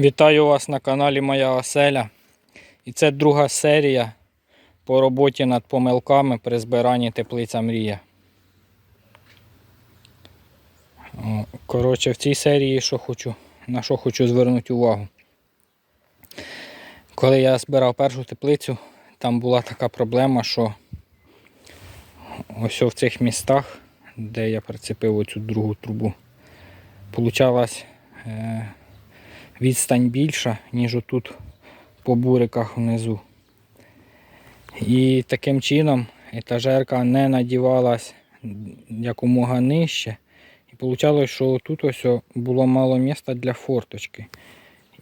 Вітаю вас на каналі Моя Оселя. І це друга серія по роботі над помилками при збиранні теплиця Мрія. Коротше, в цій серії що хочу, на що хочу звернути увагу. Коли я збирав першу теплицю, там була така проблема, що ось в цих містах, де я прицепив оцю другу трубу, получалась е, відстань більша, ніж отут по буриках внизу. І таким чином етажерка не надівалась якомога нижче. І вийшло, що тут ось було мало місця для форточки.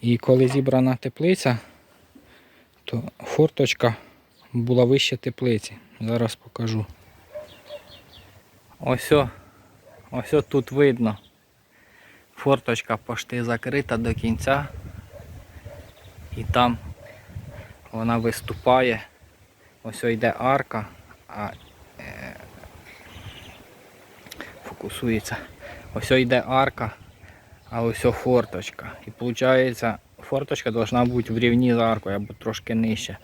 І коли зібрана теплиця, то форточка була вище теплиці. Зараз покажу. Ось, ось тут видно. Форточка почти закрита до кінця. І там вона виступає. Ось йде арка, а е, фокусується. Ось йде арка, а ось форточка. І виходить, форточка повинна бути в рівні з аркою або трошки нижче,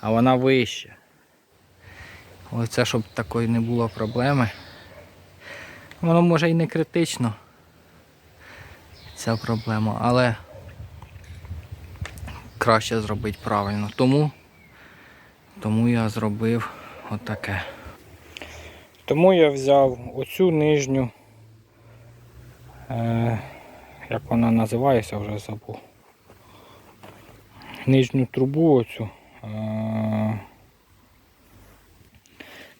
а вона вище. Оце, щоб такої не було проблеми. Воно може і не критично ця проблема, але краще зробити правильно. Тому, тому я зробив отаке. Тому я взяв оцю нижню, е, як вона називається, вже забув. Нижню трубу оцю. Е,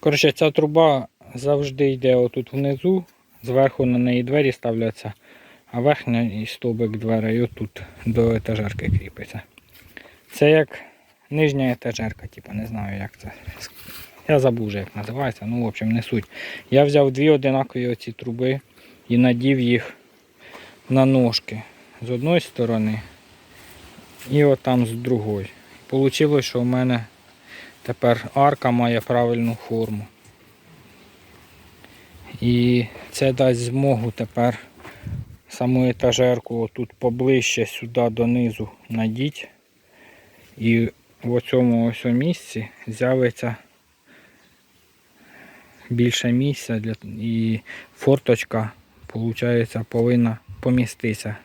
коротше, ця труба завжди йде отут внизу, зверху на неї двері ставляться а верхній стовбик дверей отут до етажерки кріпиться. Це як нижня етажерка, типу, не знаю як це. Я забув вже як називається, ну в общем не суть. Я взяв дві одинакові оці труби і надів їх на ножки з одної сторони і отам з другої. Получилось, що в мене тепер арка має правильну форму. І це дасть змогу тепер саму етажерку тут поближче сюди донизу надіть. І в цьому ось місці з'явиться більше місця для... і форточка виходить, повинна поміститися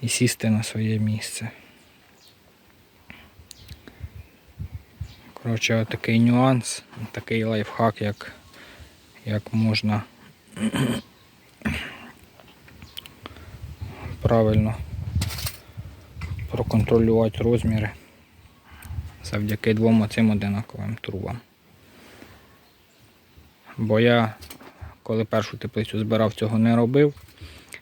і сісти на своє місце. Коротше, отакий нюанс, такий лайфхак, як, як можна правильно проконтролювати розміри завдяки двом оцим одинаковим трубам. Бо я, коли першу теплицю збирав, цього не робив.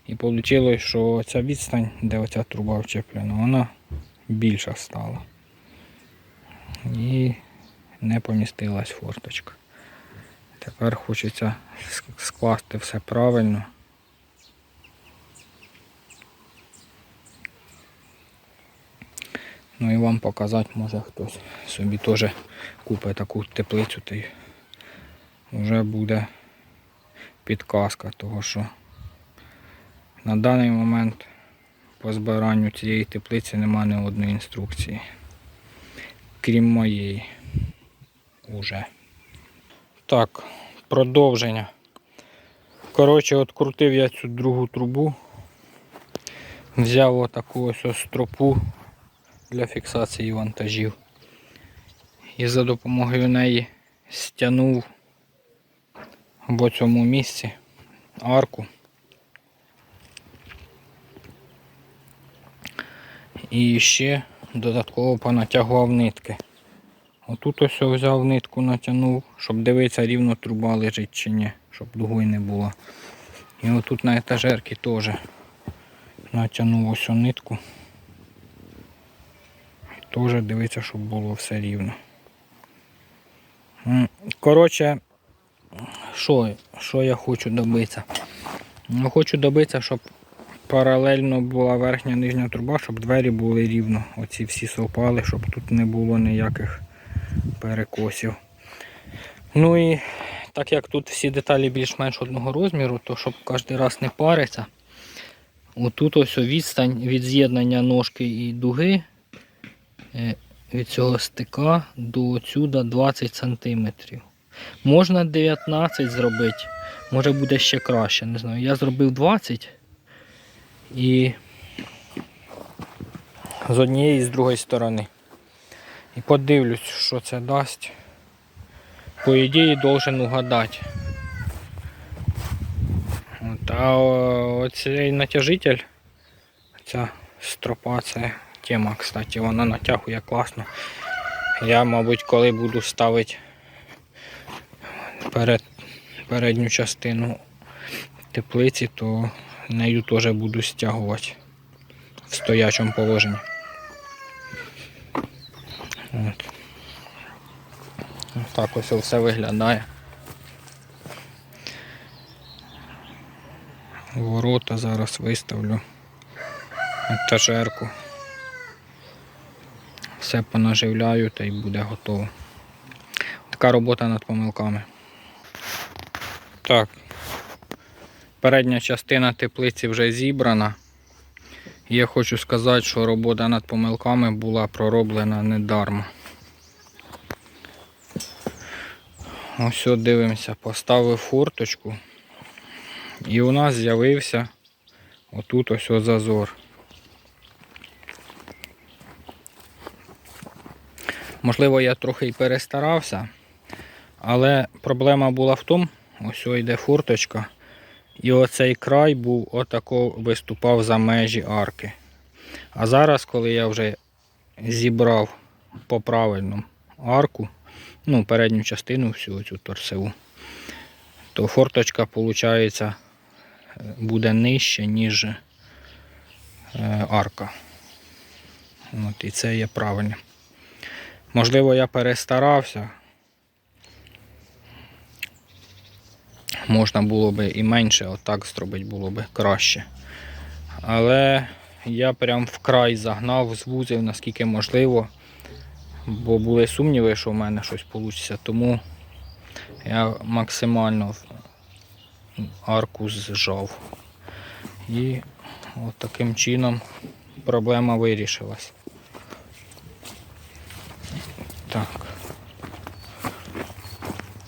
І вийшло, що ця відстань, де оця труба вчеплена, вона більша стала. І не помістилась форточка. Тепер хочеться скласти все правильно. Ну і вам показати, може хтось собі теж купить таку теплицю та вже буде підказка, того що на даний момент по збиранню цієї теплиці немає ні одної інструкції. Крім моєї. Уже. Так, продовження. Коротше, открутив я цю другу трубу. Взяв отаку ось стропу для фіксації вантажів. І за допомогою неї стягнув в цьому місці арку. І ще додатково понатягував нитки. Отут ось взяв нитку, натягнув, щоб дивитися, рівно труба лежить чи ні, щоб дугою не було. І отут на етажерці теж натягнув ось нитку. Теж дивитися, щоб було все рівно. Коротше, що, що я хочу добитися? Ну, хочу добитися, щоб паралельно була верхня нижня труба, щоб двері були рівно. Оці всі совпали, щоб тут не було ніяких перекосів. Ну і так як тут всі деталі більш-менш одного розміру, то щоб кожен раз не париться, Отут ось відстань від з'єднання ножки і дуги від цього стика до сюди 20 см. Можна 19 зробити, може буде ще краще, не знаю. Я зробив 20 і з однієї і з другої сторони. І подивлюсь, що це дасть. По ідеї должен угадати. От, а оцей натяжитель, ця стропа, це тема, кстати, вона натягує класно. Я, мабуть, коли буду ставити перед, передню частину теплиці, то нею теж буду стягувати в стоячому положенні. От. Так ось все виглядає. Ворота зараз виставлю. Етажерку. Все понаживляю та й буде готово. Така робота над помилками. Так. Передня частина теплиці вже зібрана. Я хочу сказати, що робота над помилками була пророблена недарма. Ось от дивимося, поставив форточку. І у нас з'явився отут ось зазор. Можливо, я трохи й перестарався, але проблема була в тому, ось йде форточка, і оцей край був отако виступав за межі арки. А зараз, коли я вже зібрав по правильному арку, ну, передню частину всю цю торсову, то форточка, виходить, буде нижче, ніж е, арка. От, і це є правильно. Можливо, я перестарався. Можна було би і менше, отак зробити було би краще. Але я прям вкрай загнав, звузив наскільки можливо, бо були сумніви, що в мене щось вийде. Тому я максимально арку зжав. І от чином проблема вирішилась. Так.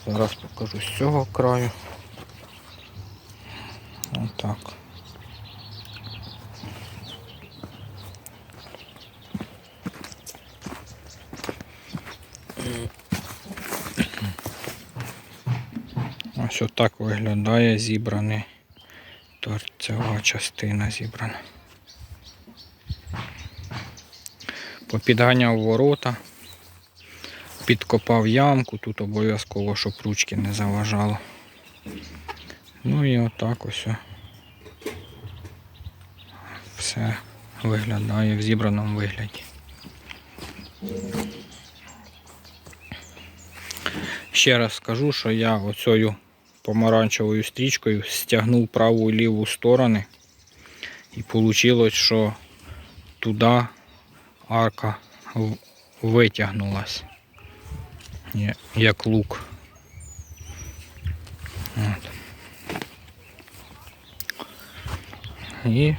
Зараз покажу з цього краю. Отак. Ось отак виглядає зібраний торцева частина зібрана. Попідганяв ворота, підкопав ямку, тут обов'язково, щоб ручки не заважало. Ну і отак ось. Все виглядає в зібраному вигляді. Ще раз скажу, що я оцею помаранчевою стрічкою стягнув праву і ліву сторони. І вийшло, що туди арка витягнулась. Є- Як лук. От. І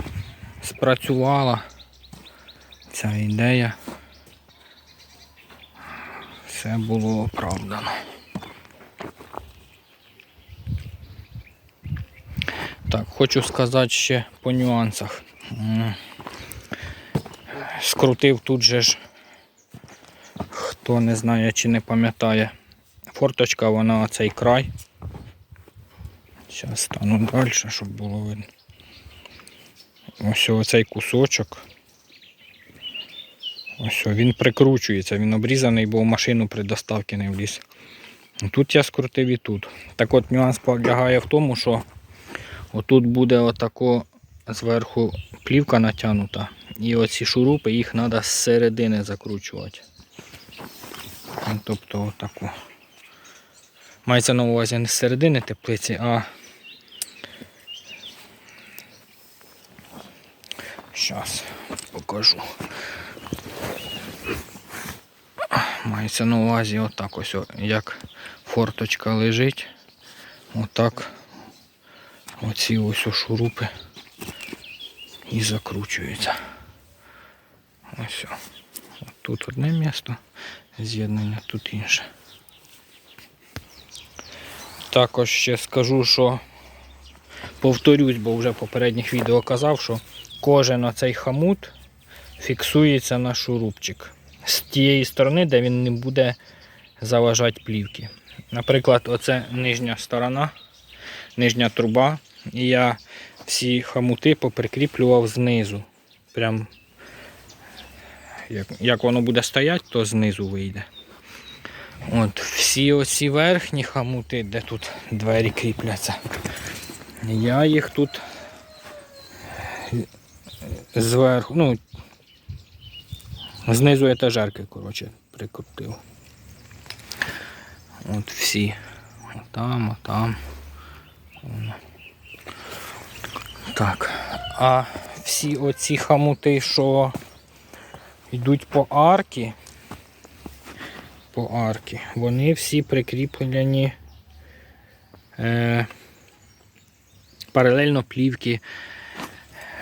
спрацювала ця ідея. Все було оправдано. Так, хочу сказати ще по нюансах. Скрутив тут же ж, хто не знає чи не пам'ятає, форточка, вона цей край. Зараз стану далі, щоб було видно. Ось оцей кусочок. Ось він прикручується, він обрізаний, бо в машину при доставці не вліз. Тут я скрутив і тут. Так от нюанс полягає в тому, що отут буде отако зверху плівка натягнута. І оці шурупи їх треба з середини закручувати. Ну, Тобто отаку. Мається на увазі не з середини теплиці, а Зараз покажу. Мається на увазі отак ось, як форточка лежить. Отак оці ось шурупи і закручується. Ось. Тут одне місто з'єднання, тут інше. Також ще скажу, що повторюсь, бо вже в попередніх відео казав, що кожен оцей хамут фіксується на шурупчик з тієї сторони, де він не буде заважати плівки. Наприклад, оце нижня сторона, нижня труба. І я всі хамути поприкріплював знизу. Прям як, як воно буде стояти, то знизу вийде. От, всі оці верхні хамути, де тут двері кріпляться. Я їх тут зверху, ну, знизу етажерки, коротше, прикрутив. От всі. Отам, отам. Так. А всі оці хамути, що йдуть по арки, по арки, вони всі прикріплені е, паралельно плівки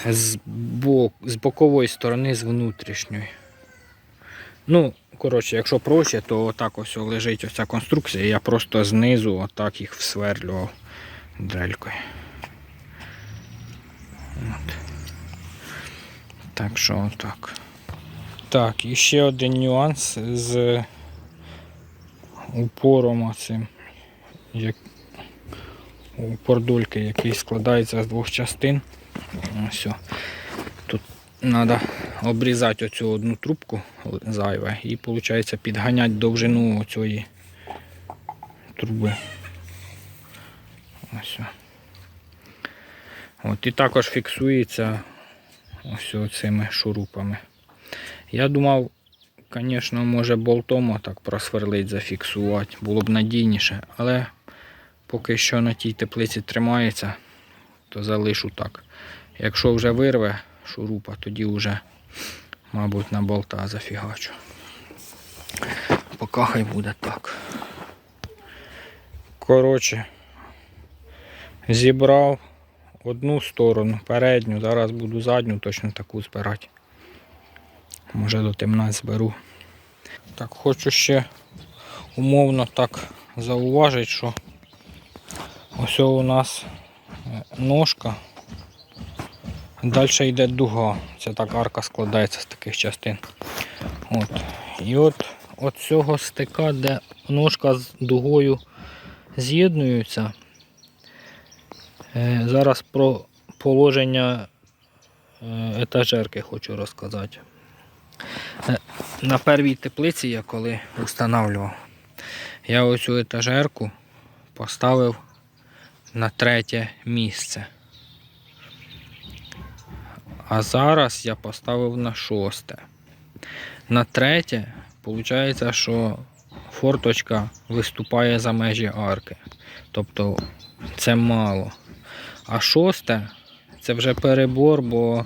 з, бок, з бокової сторони, з внутрішньої. Ну, коротше, якщо проще, то отак ось лежить оця конструкція. Я просто знизу отак їх всверлював дрелькою. От. Так що отак. Так, і ще один нюанс з упором оцим. Як упор дульки, який складається з двох частин. Ось. Тут треба обрізати оцю одну трубку зайве і виходить підганяти довжину цієї труби. Ось. От, і також фіксується ось цими шурупами. Я думав, звісно, може болтом так просверлить, зафіксувати, було б надійніше, але поки що на тій теплиці тримається, то залишу так. Якщо вже вирве шурупа, тоді вже, мабуть, на болта зафігачу. Поки хай буде так. Коротше, зібрав одну сторону, передню, зараз буду задню точно таку збирати. Може до темна зберу. Так, хочу ще умовно так зауважити, що ось у нас е, ножка. Далі йде дуга. Це так арка складається з таких частин. От. І от от цього стика, де ножка з дугою з'єднуються. Е, Зараз про положення е, етажерки хочу розказати. Е, На первій теплиці я коли встановлював, я оцю етажерку поставив на третє місце. А зараз я поставив на шосте. На третє, виходить, що форточка виступає за межі арки. Тобто це мало. А шосте це вже перебор, бо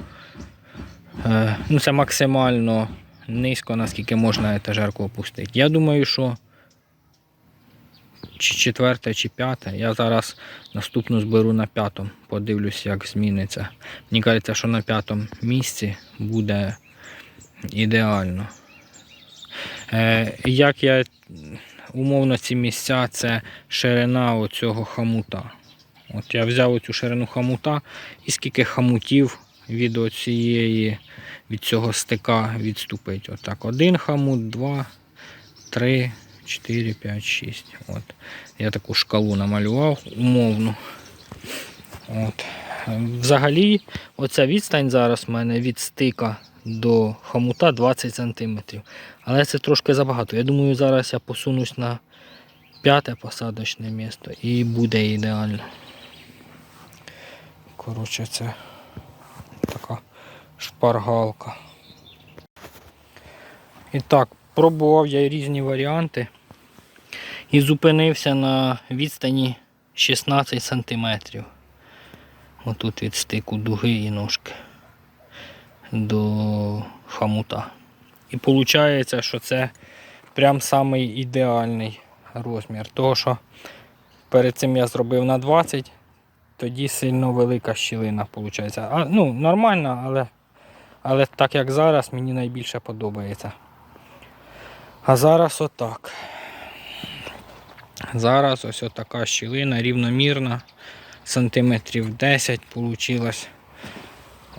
ну, це максимально низько, наскільки можна етажерку опустити. Я думаю, що чи четверте, чи п'яте. Я зараз наступну зберу на п'ятому. Подивлюсь, як зміниться. Мені кажеться, що на п'ятому місці буде ідеально. Е, як я умовно ці місця це ширина оцього хамута. От я взяв оцю ширину хамута і скільки хамутів від оцієї, від цього стика відступить. Отак. Один хамут, два, три, 4, 5, 6. От. Я таку шкалу намалював умовну. От. Взагалі, оця відстань зараз в мене від стика до хомута 20 см. Але це трошки забагато. Я думаю, зараз я посунусь на п'яте посадочне місто і буде ідеально. Коротше, це така шпаргалка. І так, пробував я різні варіанти і зупинився на відстані 16 см. Отут від стику дуги і ножки до хамута. І виходить, що це прям самий ідеальний розмір. Того, що перед цим я зробив на 20 тоді сильно велика щілина виходить. А, ну, нормально, але, але так як зараз мені найбільше подобається. А зараз отак. Зараз ось така щілина рівномірна, сантиметрів 10 вийшло.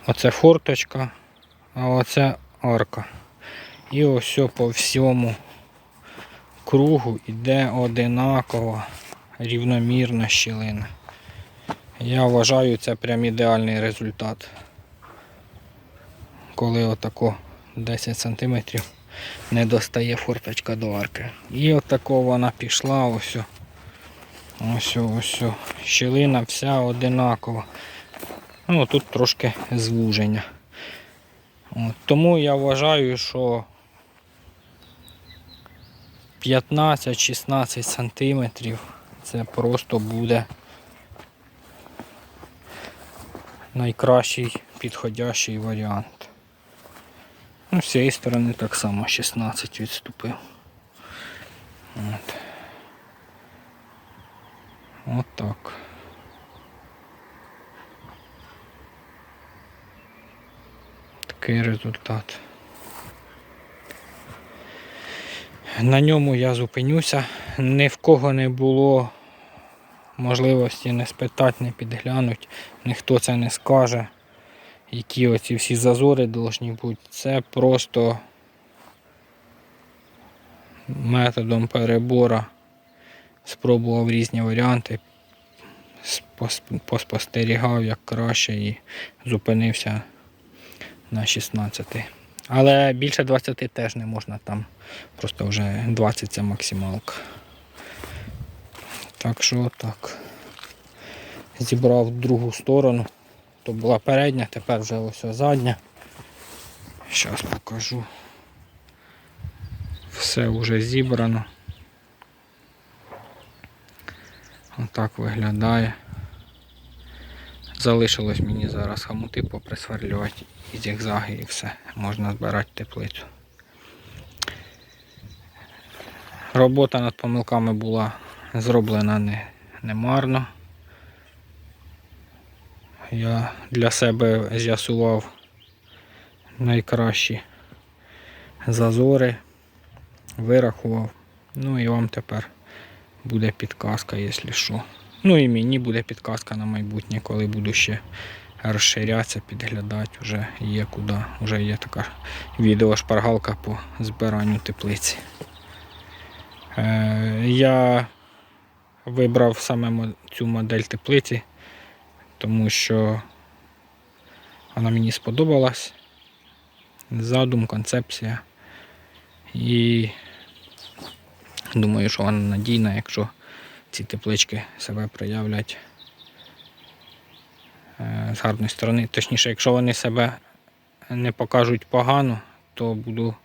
Оце форточка, а оце арка. І ось по всьому кругу йде одинакова рівномірна щілина. Я вважаю це прям ідеальний результат. Коли отако 10 см не достає форточка до арки. І отако вона пішла, ось. Ось, ось. о. Щілина вся одинакова. Ну, тут трошки звуження. От, тому я вважаю, що 15-16 сантиметрів це просто буде найкращий підходящий варіант. Ну, з цієї сторони так само 16 відступив. От. От так. Такий результат. На ньому я зупинюся. Ні в кого не було можливості не спитати, не підглянути, ніхто це не скаже. Які оці всі зазори повинні бути. Це просто методом перебора спробував різні варіанти, спос- поспостерігав як краще і зупинився на 16. Але більше 20 теж не можна там. Просто вже 20 це максималка. Так що так. Зібрав другу сторону. То була передня, тепер вже ось задня. Зараз покажу. Все вже зібрано. Отак виглядає. Залишилось мені зараз хамути поприсверлювати і зігзаги і все. Можна збирати теплицю. Робота над помилками була зроблена не, не марно. Я для себе з'ясував найкращі зазори, вирахував. Ну і вам тепер буде підказка, якщо що. Ну і мені буде підказка на майбутнє, коли буду ще розширятися, підглядати, вже є куди. Вже є така відеошпаргалка по збиранню теплиці. Е, я вибрав саме цю модель теплиці, тому що вона мені сподобалась. Задум, концепція. І думаю, що вона надійна, якщо ці теплички себе проявлять е, з гарної сторони. Точніше, якщо вони себе не покажуть погано, то буду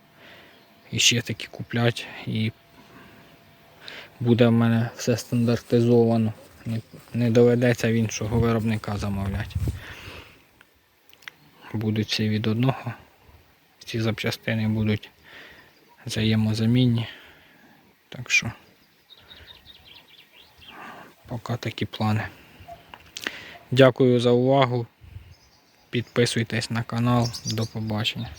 іще такі купляти і буде в мене все стандартизовано. Не, доведеться в іншого виробника замовляти. Будуть всі від одного. Ці запчастини будуть взаємозамінні. Так що поки такі плани. Дякую за увагу. Підписуйтесь на канал. До побачення.